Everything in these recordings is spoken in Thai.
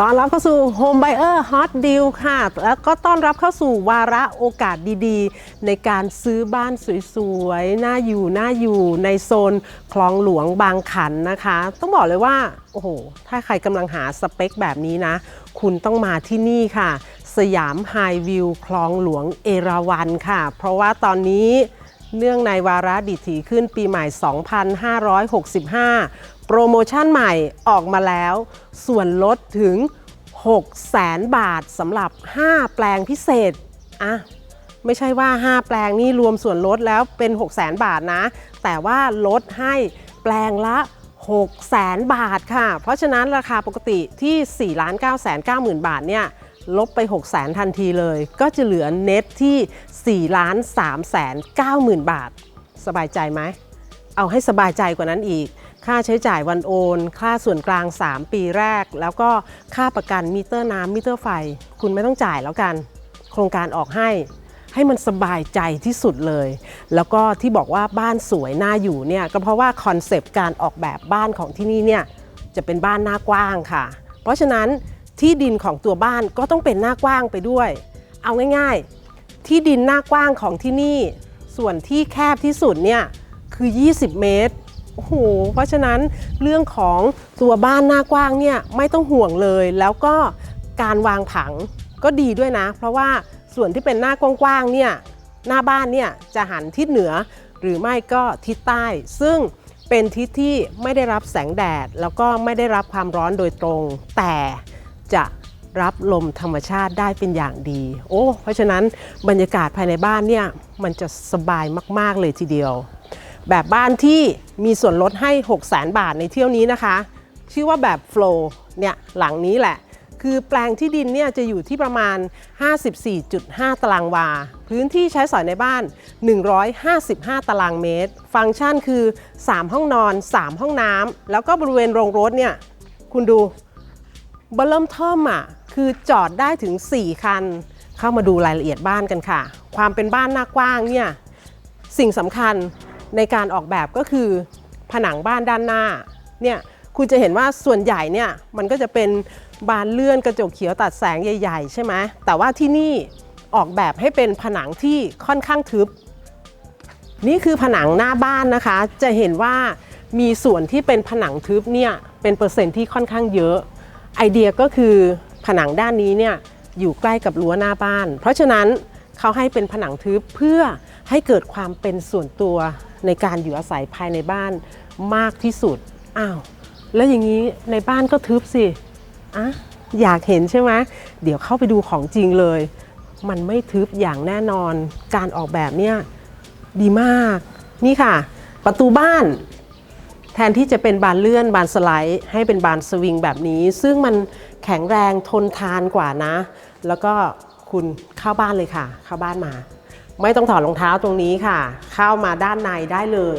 ต้อนรับเข้าสู่ Home Buyer Hot Deal ค่ะ แล้วก็ต้อนรับเข้าสู่วาระโอกาสดีๆ ในการซื้อบ้านสวยๆ น่าอยู่ น่าอยู่ในโซนคลองหลวงบางขันนะคะ ต้องบอกเลยว่า โอ้โห ถ้าใครกำลังหาสเปคแบบนี้นะ คุณต้องมาที่นี่ค่ะ สยามไฮวิวคลองหลวงเอราวันค่ะ เพราะว่าตอนนี้ เนื่องในวาระดิถีขึ้นปีใหม่ 2565 โปรโมชั่นใหม่ออกมาแล้ว ส่วนลดถึง6แสนบาทสำหรับ 5 แปลงพิเศษอะไม่ใช่ว่า 5 แปลงนี่รวมส่วนลดแล้วเป็น 6 0แสนบาทนะ แต่ว่าลดให้แปลงละ6แสนบาทค่ะ เพราะฉะนั้นราคาปกติที่ 4 9 9 0 0 0 0บาทเนี่ย ลบไป 6 0แสนทันทีเลย ก็จะเหลือเน็ตที่4ล้าน3แสน9หมื่นบาท สบายใจไหม เอาให้สบายใจกว่านั้นอีก ค่าใช้จ่ายวันโอน ค่าส่วนกลาง 3 ปีแรก แล้วก็ค่าประกันมิเตอร์น้ำมิเตอร์ไฟ คุณไม่ต้องจ่ายแล้วกัน โครงการออกให้ให้มันสบายใจที่สุดเลย แล้วก็ที่บอกว่าบ้านสวยน่าอยู่เนี่ยก็เพราะว่าคอนเซปต์การออกแบบบ้านของที่นี่เนี่ยจะเป็นบ้านหน้ากว้างค่ะ เพราะฉะนั้น ที่ดินของตัวบ้านก็ต้องเป็นหน้ากว้างไปด้วย เอาง่ายๆ ที่ดินหน้ากว้างของที่นี่ ส่วนที่แคบที่สุดเนี่ยคือ 20 เมตรโอ้โหเพราะฉะนั้นเรื่องของตัวบ้านหน้ากว้างเนี่ยไม่ต้องห่วงเลย แล้วก็การวางผังก็ดีด้วยนะ เพราะว่าส่วนที่เป็นหน้ากว้างๆเนี่ยหน้าบ้านเนี่ยจะหันทิศเหนือหรือไม่ก็ทิศใต้ ซึ่งเป็นทิศที่ไม่ได้รับแสงแดด แล้วก็ไม่ได้รับความร้อนโดยตรง แต่ จะรับลมธรรมชาติได้เป็นอย่างดี โอ้ เพราะฉะนั้นบรรยากาศภายในบ้านเนี่ยมันจะสบายมาก ๆ เลยทีเดียว แบบบ้านที่มีส่วนลดให้ 6 0 0 0 0 0บาทในเที่ยวนี้นะคะ ชื่อว่าแบบ Flow เนี่ยหลังนี้แหละ คือแปลงที่ดินเนี่ยจะอยู่ที่ประมาณ 54.5 ตารางวา พื้นที่ใช้สอยในบ้าน 155 ตารางเมตร ฟังก์ชันคือ 3 ห้องนอน 3 ห้องน้ำแล้วก็บริเวณโรงรถเนี่ยคุณดู เบอร์เริ่มเทิมอะคือจอดได้ถึง 4 คัน เข้ามาดูรายละเอียดบ้านกันค่ะ ความเป็นบ้านหน้ากว้างเนี่ยสิ่งสำคัญในการออกแบบก็คือผนังบ้านด้านหน้าเนี่ยคุณจะเห็นว่าส่วนใหญ่เนี่ยมันก็จะเป็นบานเลื่อนกระจกเขียวตัดแสงใหญ่ ๆ ใช่ไหมแต่ว่าที่นี่ออกแบบให้เป็นผนังที่ค่อนข้างทึบ นี่คือผนังหน้าบ้านนะคะ จะเห็นว่ามีส่วนที่เป็นผนังทึบเนี่ยเป็นเปอร์เซ็นต์ที่ค่อนข้างเยอะ ไอเดียก็คือผนังด้านนี้เนี่ยอยู่ใกล้กับรั้วหน้าบ้าน เพราะฉะนั้นเขาให้เป็นผนังทึบเพื่อให้เกิดความเป็นส่วนตัวในการอยู่อาศัยภายในบ้านมากที่สุด อ้าว แล้วอย่างนี้ในบ้านก็ทึบสิอะอยากเห็นใช่ไหมเดี๋ยวเข้าไปดูของจริงเลย มันไม่ทึบอย่างแน่นอน การออกแบบเนี่ยดีมาก นี่ค่ะ ประตูบ้าน แทนที่จะเป็นบานเลื่อนบานสไลด์ ให้เป็นบานสวิงแบบนี้ ซึ่งมันแข็งแรงทนทานกว่านะ แล้วก็คุณเข้าบ้านเลยค่ะ เข้าบ้านมา ไม่ต้องถอดรองเท้าตรงนี้ค่ะ เข้ามาด้านในได้เลย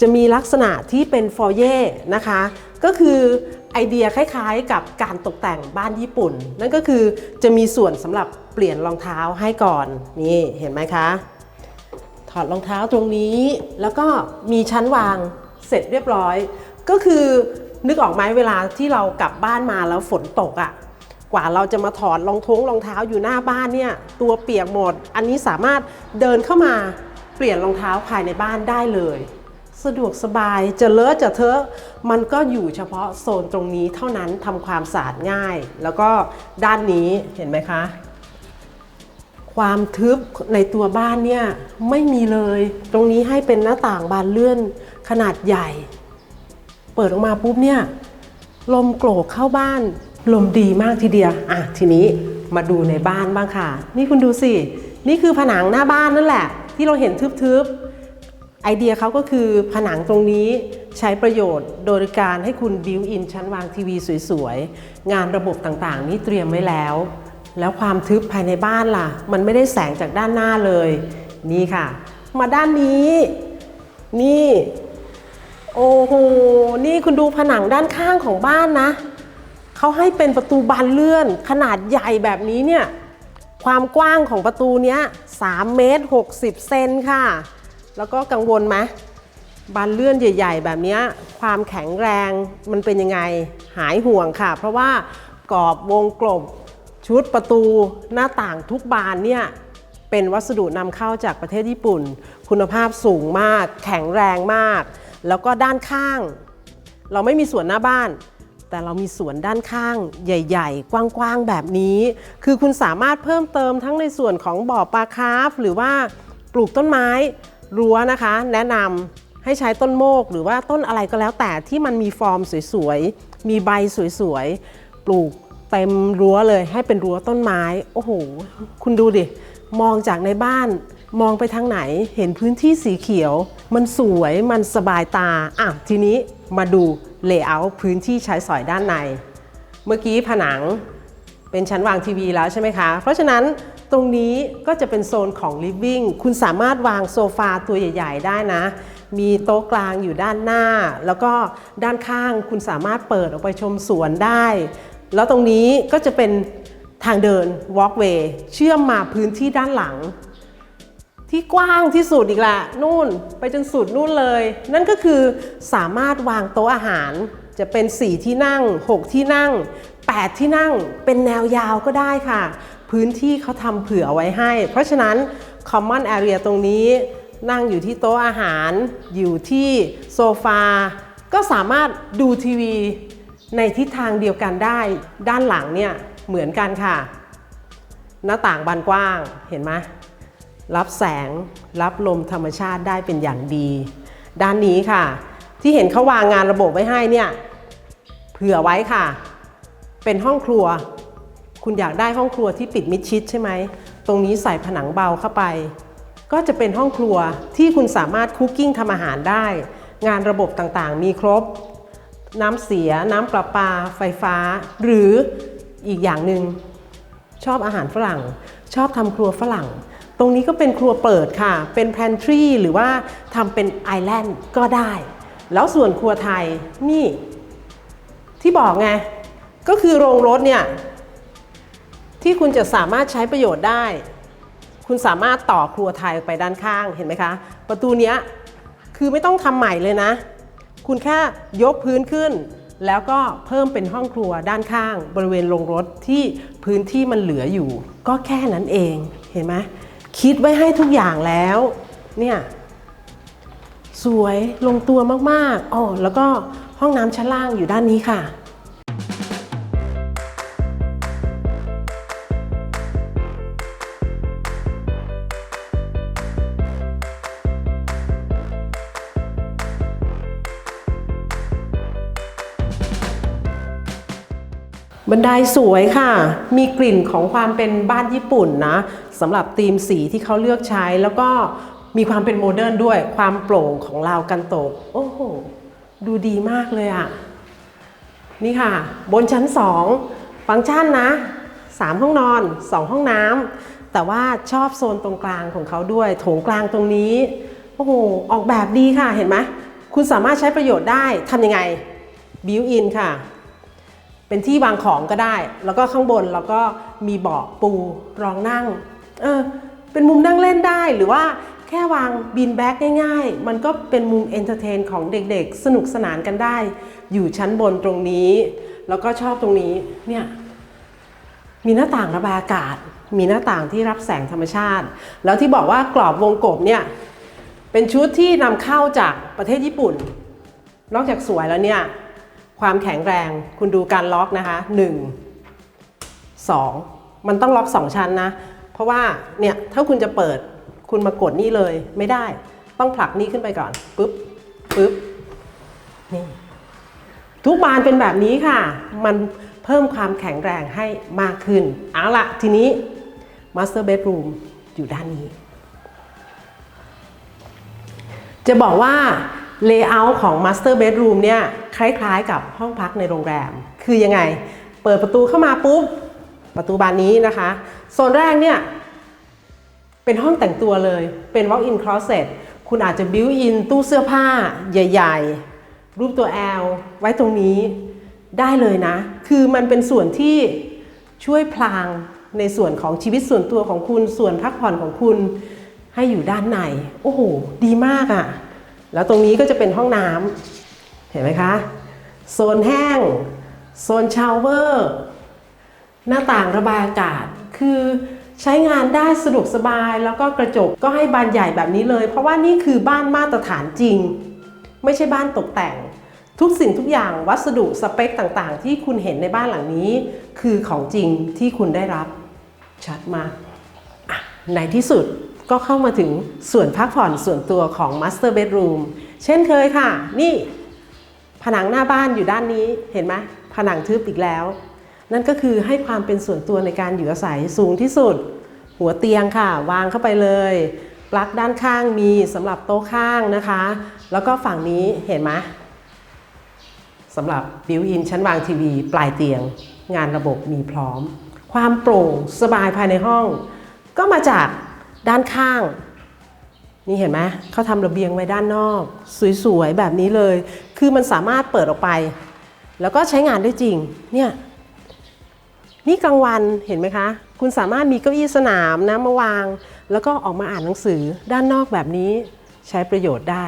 จะมีลักษณะที่เป็นฟอร์เย่นะคะ ก็คือไอเดียคล้าย ๆ กับการตกแต่งบ้านญี่ปุ่น นั่นก็คือจะมีส่วนสำหรับเปลี่ยนรองเท้าให้ก่อนนี่เห็นไหมคะ ถอดรองเท้าตรงนี้ แล้วก็มีชั้นวาง เสร็จเรียบร้อย ก็คือนึกออกไหมเวลาที่เรากลับบ้านมาแล้วฝนตกอะ่ะกว่าเราจะมาถอดรองท้องรองเท้าอยู่หน้าบ้านเนี่ยตัวเปียกหมด อันนี้สามารถเดินเข้ามาเปลี่ยนรองเท้าภายในบ้านได้เลย สะดวกสบายจะเลอะจะเทอะมันก็อยู่เฉพาะโซนตรงนี้เท่านั้นทำความสะอาดง่าย แล้วก็ด้านนี้เห็นไหมคะ ความทึบในตัวบ้านเนี่ยไม่มีเลย ตรงนี้ให้เป็นหน้าต่างบานเลื่อน ขนาดใหญ่ เปิดออกมาปุ๊บเนี่ยลมโกรกเข้าบ้าน ลมดีมากทีเดียวอะทีนี้มาดูในบ้านบ้างค่ะ นี่คุณดูสิ นี่คือผนังหน้าบ้านนั่นแหละ ที่เราเห็นทึบๆ ไอเดียเขาก็คือผนังตรงนี้ใช้ประโยชน์โดยการให้คุณบิวอินชั้นวางทีวีสวยๆ งานระบบต่างๆ นี่เตรียมไว้แล้ว แล้วความทึบภายในบ้านล่ะ มันไม่ได้แสงจากด้านหน้าเลย นี่ค่ะ มาด้านนี้ นี่ โอ้โห นี่คุณดูผนังด้านข้างของบ้านนะ เขาให้เป็นประตูบานเลื่อนขนาดใหญ่แบบนี้เนี่ย ความกว้างของประตูเนี้ย3เมตร60 เซนค่ะ แล้วก็กังวลไหมบานเลื่อนใหญ่ ๆ แบบนี้ความแข็งแรงมันเป็นยังไงหายห่วงค่ะ เพราะว่ากรอบวงกลมชุดประตูหน้าต่างทุกบานเนี่ยเป็นวัสดุนำเข้าจากประเทศญี่ปุ่น คุณภาพสูงมาก แข็งแรงมาก แล้วก็ด้านข้าง เราไม่มีสวนหน้าบ้าน แต่เรามีสวนด้านข้างใหญ่ ๆ กว้างๆแบบนี้ คือคุณสามารถเพิ่มเติมทั้งในส่วนของบ่อปลาคาร์ฟหรือว่าปลูกต้นไม้รั้วนะคะ แนะนำให้ใช้ต้นโมก หรือว่าต้นอะไรก็แล้วแต่ที่มันมีฟอร์มสวยๆ มีใบสวยๆ ปลูกเต็มรั้วเลยให้เป็นรั้วต้นไม้ โอ้โห คุณดูดิ มองจากในบ้าน มองไปทางไหนเห็นพื้นที่สีเขียว มันสวยมันสบายตาอะทีนี้มาดูเลเยอร์พื้นที่ใช้สอยด้านใน เมื่อกี้ผนังเป็นชั้นวางทีวีแล้วใช่ไหมคะ เพราะฉะนั้นตรงนี้ก็จะเป็นโซนของ living คุณสามารถวางโซฟาตัวใหญ่ ๆ ได้นะ มีโต๊ะกลางอยู่ด้านหน้า แล้วก็ด้านข้างคุณสามารถเปิดออกไปชมสวนได้ แล้วตรงนี้ก็จะเป็นทางเดิน walkway เชื่อมมาพื้นที่ด้านหลัง ที่กว้างที่สุดอีกละนู่นไปจนสุดนู่นเลย นั่นก็คือสามารถวางโต๊ะอาหาร จะเป็น 4 ที่นั่ง 6 ที่นั่ง 8 ที่นั่งเป็นแนวยาวก็ได้ค่ะ พื้นที่เขาทำเผื่อไว้ให้ เพราะฉะนั้น common area ตรงนี้นั่งอยู่ที่โต๊ะอาหาร อยู่ที่โซฟา ก็สามารถดูทีวีในทิศทางเดียวกันได้ ด้านหลังเนี่ยเหมือนกันค่ะ หน้าต่างบานกว้างเห็นไหม รับแสง รับลมธรรมชาติได้เป็นอย่างดี ด้านนี้ค่ะ ที่เห็นเขาวางงานระบบไว้ให้เนี่ยเผื่อไว้ค่ะ เป็นห้องครัว คุณอยากได้ห้องครัวที่ปิดมิดชิดใช่ไหม ตรงนี้ใส่ผนังเบาเข้าไป ก็จะเป็นห้องครัวที่คุณสามารถคุกกิ้งทำอาหารได้ งานระบบต่างๆ มีครบ น้ำเสีย น้ำประปา ไฟฟ้า หรืออีกอย่างหนึ่งชอบอาหารฝรั่ง ชอบทำครัวฝรั่ง ตรงนี้ก็เป็นครัวเปิดค่ะ เป็นแพนทรีหรือว่าทำเป็นไอแลนด์ก็ได้ แล้วส่วนครัวไทยนี่ ที่บอกไง ก็คือโรงรถเนี่ย ที่คุณจะสามารถใช้ประโยชน์ได้ คุณสามารถต่อครัวไทยไปด้านข้างเห็นไหมคะ ประตูเนี้ยคือไม่ต้องทำใหม่เลยนะ คุณแค่ยกพื้นขึ้น แล้วก็เพิ่มเป็นห้องครัวด้านข้าง บริเวณโรงรถที่พื้นที่มันเหลืออยู่ ก็แค่นั้นเองเห็นไหม คิดไว้ให้ทุกอย่างแล้ว เนี่ยสวยลงตัวมากๆอ๋อแล้วก็ห้องน้ำชั้นล่างอยู่ด้านนี้ค่ะบันไดสวยค่ะ มีกลิ่นของความเป็นบ้านญี่ปุ่นนะ สำหรับธีมสีที่เขาเลือกใช้ แล้วก็มีความเป็นโมเดิร์นด้วยความโปร่งของราวกันโตกโอ้โห ดูดีมากเลยอะ่ะ นี่ค่ะ บนชั้น 2 ฟังก์ชันนะ 3 ห้องนอน 2 ห้องน้ำแต่ว่าชอบโซนตรงกลางของเขาด้วย โถงกลางตรงนี้ โอ้โห ออกแบบดีค่ะเห็นไหมคุณสามารถใช้ประโยชน์ได้ทำยังไงบิวอินค่ะเป็นที่วางของก็ได้ แล้วก็ข้างบนเราก็มีเบาะปูรองนั่ง เออเป็นมุมนั่งเล่นได้หรือว่าแค่วางบีนแบ็กง่ายๆ มันก็เป็นมุมเอนเตอร์เทนของเด็กๆ สนุกสนานกันได้ อยู่ชั้นบนตรงนี้ แล้วก็ชอบตรงนี้เนี่ยมีหน้าต่างระบายอากาศ มีหน้าต่างที่รับแสงธรรมชาติ แล้วที่บอกว่ากรอบวงกบเนี่ยเป็นชุดที่นำเข้าจากประเทศญี่ปุ่น นอกจากสวยแล้วเนี่ยความแข็งแรงคุณดูการล็อกนะคะ 1 2 มันต้องล็อก 2 ชั้นนะ เพราะว่าเนี่ยถ้าคุณจะเปิดคุณมากดนี่เลยไม่ได้ ต้องผลักนี่ขึ้นไปก่อนปุ๊บปุ๊บนี่ทุกบานเป็นแบบนี้ค่ะ มันเพิ่มความแข็งแรงให้มากขึ้น เอาละทีนี้ Master Bedroom อยู่ด้านนี้ จะบอกว่า Layout ของ Master Bedroom เนี่ย คล้ายๆกับห้องพักในโรงแรม คือยังไง เปิดประตูเข้ามาปุ๊บ ประตูบานนี้นะคะ โซนแรกเนี่ย เป็นห้องแต่งตัวเลย เป็น walk-in closet คุณอาจจะ built in ตู้เสื้อผ้าใหญ่ ๆ รูปตัว L ไว้ตรงนี้ได้เลยนะ คือมันเป็นส่วนที่ช่วยพลางในส่วนของชีวิตส่วนตัวของคุณ ส่วนพักผ่อนของคุณให้อยู่ด้านใน โอ้โห ดีมากอะ่ะ แล้วตรงนี้ก็จะเป็นห้องน้ำเห็นไหมคะ โซนแห้ง โซนชาวเวอร์ หน้าต่างระบายอากาศ คือใช้งานได้สะดวกสบายแล้วก็กระจกก็ให้บานใหญ่แบบนี้เลย เพราะว่านี่คือบ้านมาตรฐานจริง ไม่ใช่บ้านตกแต่ง ทุกสิ่งทุกอย่างวัสดุสเปคต่างๆ ที่คุณเห็นในบ้านหลังนี้ คือของจริงที่คุณได้รับ ชัดมากในที่สุดก็เข้ามาถึงส่วนพักผ่อนส่วนตัวของ Master Bedroom เช่นเคยค่ะ นี่ ผนังหน้าบ้านอยู่ด้านนี้เห็นไหมผนังทึบอีกแล้ว นั่นก็คือให้ความเป็นส่วนตัวในการอยู่อาศัยสูงที่สุด หัวเตียงค่ะ วางเข้าไปเลยปลั๊กด้านข้างมีสำหรับโต๊ะข้างนะคะ แล้วก็ฝั่งนี้เห็นไหมสำหรับบิวอินชั้นวางทีวี ปลายเตียง งานระบบมีพร้อม ความโปร่งสบายภายในห้อง ก็มาจากด้านข้าง นี่เห็นไหมเขาทำระเบียงไว้ด้านนอก สวยๆ แบบนี้เลย คือมันสามารถเปิดออกไป แล้วก็ใช้งานได้จริงเนี่ย นี่กลางวันเห็นไหมคะ คุณสามารถมีเก้าอี้สนามนะมาวาง แล้วก็ออกมาอ่านหนังสือด้านนอกแบบนี้ใช้ประโยชน์ได้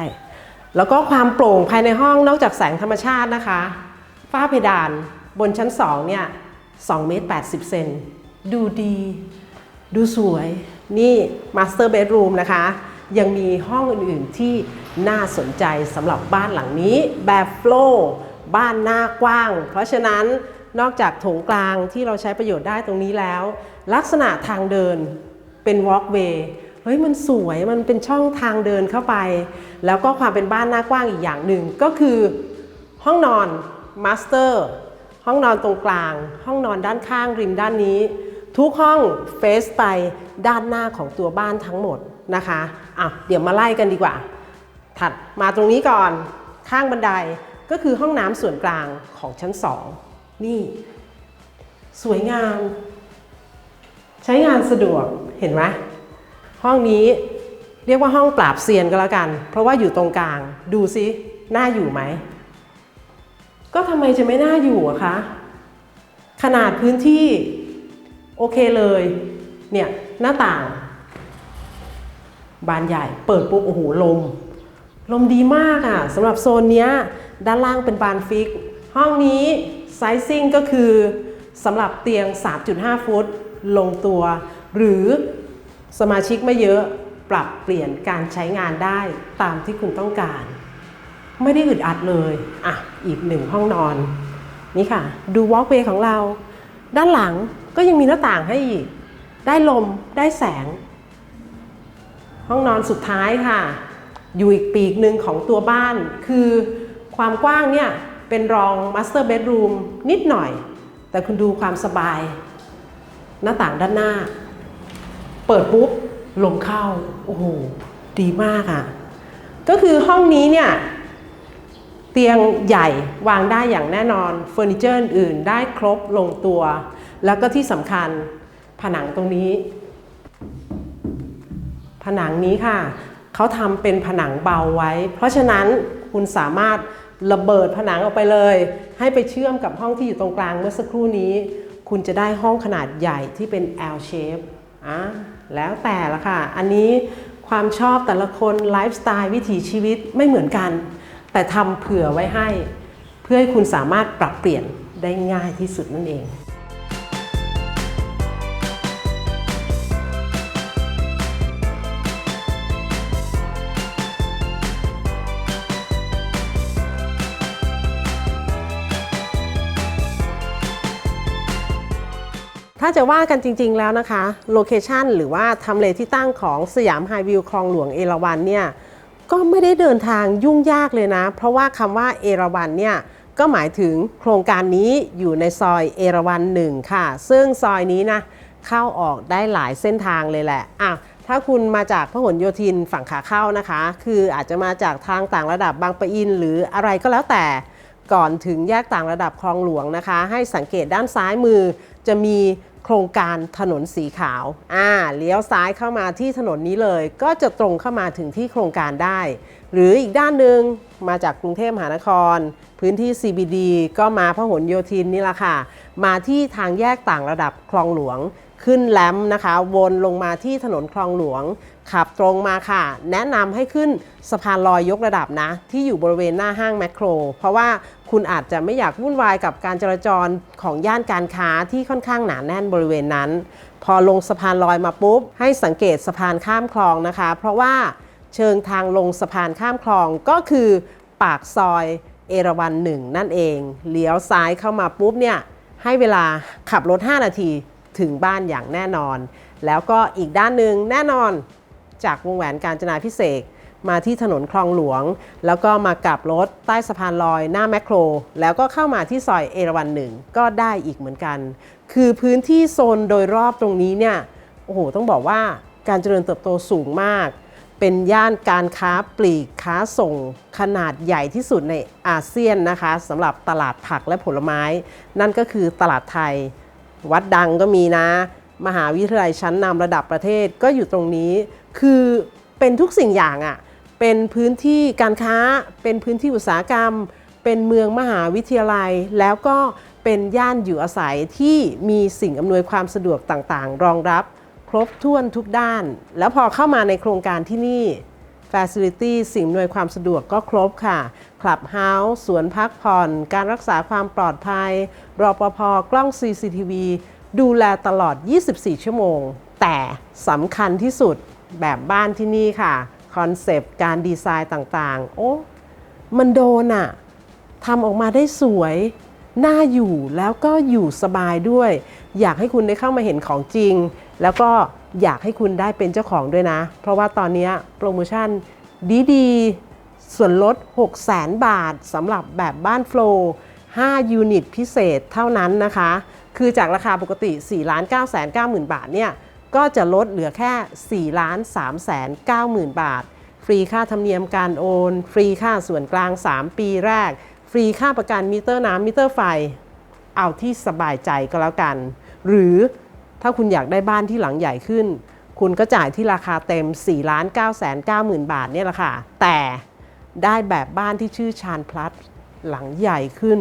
แล้วก็ความโปร่งภายในห้องนอกจากแสงธรรมชาตินะคะ ฝ้าเพดานบนชั้น2เนี่ย2เมตร80 เซนดูดี ดูสวย นี่ Master Bedroom นะคะ ยังมีห้องอื่น ๆ ที่น่าสนใจสำหรับบ้านหลังนี้แบบโฟล์บ้านหน้ากว้าง เพราะฉะนั้น นอกจากโถงกลางที่เราใช้ประโยชน์ได้ตรงนี้แล้ว ลักษณะทางเดินเป็น walkway เฮ้ยมันสวยมันเป็นช่องทางเดินเข้าไป แล้วก็ความเป็นบ้านหน้ากว้างอีกอย่างหนึ่งก็คือห้องนอนมาสเตอร์ห้องนอนตรงกลาง ห้องนอนด้านข้างริมด้านนี้ ทุกห้องเฟสไปด้านหน้าของตัวบ้านทั้งหมดนะคะอะเดี๋ยวมาไล่กันดีกว่า ถัดมาตรงนี้ก่อนข้างบันไดก็คือห้องน้ำส่วนกลางของชั้น2 นี่ สวยงาม ใช้งานสะดวกเห็นไหมห้องนี้เรียกว่าห้องปราบเซียนก็แล้วกัน เพราะว่าอยู่ตรงกลาง ดูซิน่าอยู่ไหม ก็ทำไมจะไม่น่าอยู่อะคะ ขนาดพื้นที่ โอเคเลย เนี่ย หน้าต่าง บานใหญ่เปิดปุ๊บโอ้โหลม ลมดีมากอะสำหรับโซนเนี้ย ด้านล่างเป็นบานฟิก ห้องนี้ไซซิ่งก็คือสำหรับเตียง 3.5 ฟุตลงตัว หรือสมาชิกไม่เยอะปรับเปลี่ยนการใช้งานได้ตามที่คุณต้องการ ไม่ได้อึดอัดเลยอะอีกหนึ่งห้องนอน นี่ค่ะ ดูวอล์กเวย์ของเรา ด้านหลังก็ยังมีหน้าต่างให้อีก ได้ลมได้แสง ห้องนอนสุดท้ายค่ะ อยู่อีกปีกหนึ่งของตัวบ้าน คือความกว้างเนี่ย เป็นรอง Master Bedroom นิดหน่อย แต่คุณดูความสบาย หน้าต่างด้านหน้า เปิดปุ๊บลมเข้า โอ้โห ดีมากอะ่ะ ก็คือห้องนี้เนี่ย เตียงใหญ่วางได้อย่างแน่นอนเฟอร์นิเจอร์อื่นได้ครบลงตัว แล้วก็ที่สำคัญผนังตรงนี้ ผนังนี้ค่ะ เขาทำเป็นผนังเบาไว้ เพราะฉะนั้นคุณสามารถ ระเบิดผนังออกไปเลย ให้ไปเชื่อมกับห้องที่อยู่ตรงกลางเมื่อสักครู่นี้ คุณจะได้ห้องขนาดใหญ่ที่เป็น L shape อะแล้วแต่ละค่ะ อันนี้ความชอบแต่ละคนไลฟ์สไตล์วิถีชีวิตไม่เหมือนกัน แต่ทำเผื่อไว้ให้ เพื่อให้คุณสามารถปรับเปลี่ยนได้ง่ายที่สุดนั่นเองาจะว่ากันจริง ๆ แล้วนะคะโลเคชันหรือว่าทำเลที่ตั้งของสยามไฮวิวคลองหลวงเอราวันเนี่ยก็ไม่ได้เดินทางยุ่งยากเลยนะ เพราะว่าคำว่าเอราวันเนี่ยก็หมายถึงโครงการนี้อยู่ในซอยเอราวันหนึ่งค่ะ ซึ่งซอยนี้นะเข้าออกได้หลายเส้นทางเลยแหละอะถ้าคุณมาจากพหลโยธินฝั่งขาเข้านะคะ คืออาจจะมาจากทางต่างระดับบางปะอินหรืออะไรก็แล้วแต่ ก่อนถึงแยกต่างระดับคลองหลวงนะคะ ให้สังเกตด้านซ้ายมือจะมีโครงการถนนสีขาว อ่า เลี้ยวซ้ายเข้ามาที่ถนนนี้เลย ก็จะตรงเข้ามาถึงที่โครงการได้ หรืออีกด้านหนึ่งมาจากกรุงเทพมหานคร พื้นที่ CBD ก็มาพหลโยธินนี่แหละค่ะ มาที่ทางแยกต่างระดับคลองหลวง ขึ้นแลมนะคะ วนลงมาที่ถนนคลองหลวง ขับตรงมาค่ะ แนะนำให้ขึ้นสะพานลอยยกระดับนะ ที่อยู่บริเวณหน้าห้างแมคโคร เพราะว่าคุณอาจจะไม่อยากวุ่นวายกับการจราจรของย่านการค้าที่ค่อนข้างหนาแน่นบริเวณนั้น พอลงสะพานลอยมาปุ๊บ ให้สังเกตสะพานข้ามคลองนะคะ เพราะว่าเชิงทางลงสะพานข้ามคลองก็คือปากซอยเอราวันหนึ่งนั่นเอง เลี้ยวซ้ายเข้ามาปุ๊บเนี่ยให้เวลาขับรถ 5 นาที ถึงบ้านอย่างแน่นอน แล้วก็อีกด้านหนึ่งแน่นอนจากวงแหวนการจนาพิเศษกมาที่ถนนคลองหลวง แล้วก็มากลับรถใต้สะพานลอยหน้าแมคโคร แล้วก็เข้ามาที่ซอยเอราวันหนึ่งก็ได้อีกเหมือนกัน คือพื้นที่โซนโดยรอบตรงนี้เนี่ยโอ้โหต้องบอกว่าการเจริญเติบโตสูงมาก เป็นย่านการค้าปลีกค้าส่งขนาดใหญ่ที่สุดในอาเซียนนะคะสำหรับตลาดผักและผลไม้ นั่นก็คือตลาดไทย วัดดังก็มีนะ มหาวิทยาลัยชั้นนำระดับประเทศก็อยู่ตรงนี้ คือเป็นทุกสิ่งอย่างอะ่ะ เป็นพื้นที่การค้า เป็นพื้นที่อุตสาหกรรม เป็นเมืองมหาวิทยาลัย แล้วก็เป็นย่านอยู่อาศัยที่มีสิ่งอำนวยความสะดวกต่างๆ รองรับ ครบถ้วนทุกด้าน แล้วพอเข้ามาในโครงการที่นี่ Facility สิ่งอำนวยความสะดวกก็ครบค่ะ คลับเฮาส์สวนพักผ่อน การรักษาความปลอดภัย รอปภกล้อง CCTV ดูแลตลอด 24 ชั่วโมง แต่สำคัญที่สุดแบบบ้านที่นี่ค่ะ คอนเซปต์การดีไซน์ต่างๆ โอ้มันโดนอะทำออกมาได้สวย น่าอยู่แล้วก็อยู่สบายด้วย อยากให้คุณได้เข้ามาเห็นของจริง แล้วก็ อยากให้คุณได้เป็นเจ้าของด้วยนะ เพราะว่าตอนนี้โปรโมชั่นดีๆ ส่วนลด 6 0 0 0 0บาทสำหรับแบบบ้านโฟลว์5ยูนิตพิเศษเท่านั้นนะคะ คือจากราคาปกติ 4 9 9 0 0 0 บาทเนี่ย ก็จะลดเหลือแค่ 4 3 9 0 0 0 0 บาท ฟรีค่าธรรมเนียมการโอน ฟรีค่าส่วนกลาง 3 ปีแรก ฟรีค่าประกันมิเตอร์น้ำมิเตอร์ไฟ เอาที่สบายใจก็แล้วกัน หรือ ถ้าคุณอยากได้บ้านที่หลังใหญ่ขึ้น คุณก็จ่ายที่ราคาเต็ม4 9 9 9 0 0 0 บาทเนี่ยแหละค่ะ แต่ได้แบบบ้านที่ชื่อชานพลัสหลังใหญ่ขึ้น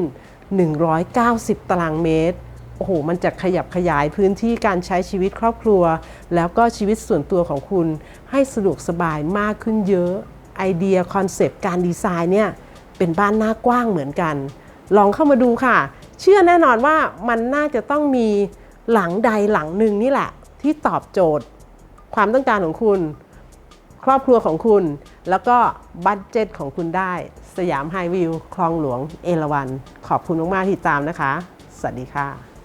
190 ตารางเมตร โอ้โห มันจะขยับขยายพื้นที่การใช้ชีวิตครอบครัว แล้วก็ชีวิตส่วนตัวของคุณ ให้สะดวกสบายมากขึ้นเยอะ ไอเดียคอนเซปต์การดีไซน์เนี่ย เป็นบ้านหน้ากว้างเหมือนกัน ลองเข้ามาดูค่ะ เชื่อแน่นอนว่ามันน่าจะต้องมี หลังใดหลังหนึ่งนี่แหละ ที่ตอบโจทย์ ความต้องการของคุณ ครอบครัวของคุณ แล้วก็บัตเจ็ตของคุณได้ สยามไฮวิว คลองหลวง เอราวัน ขอบคุณมาก ๆ ที่ติดตามนะคะ สวัสดีค่ะ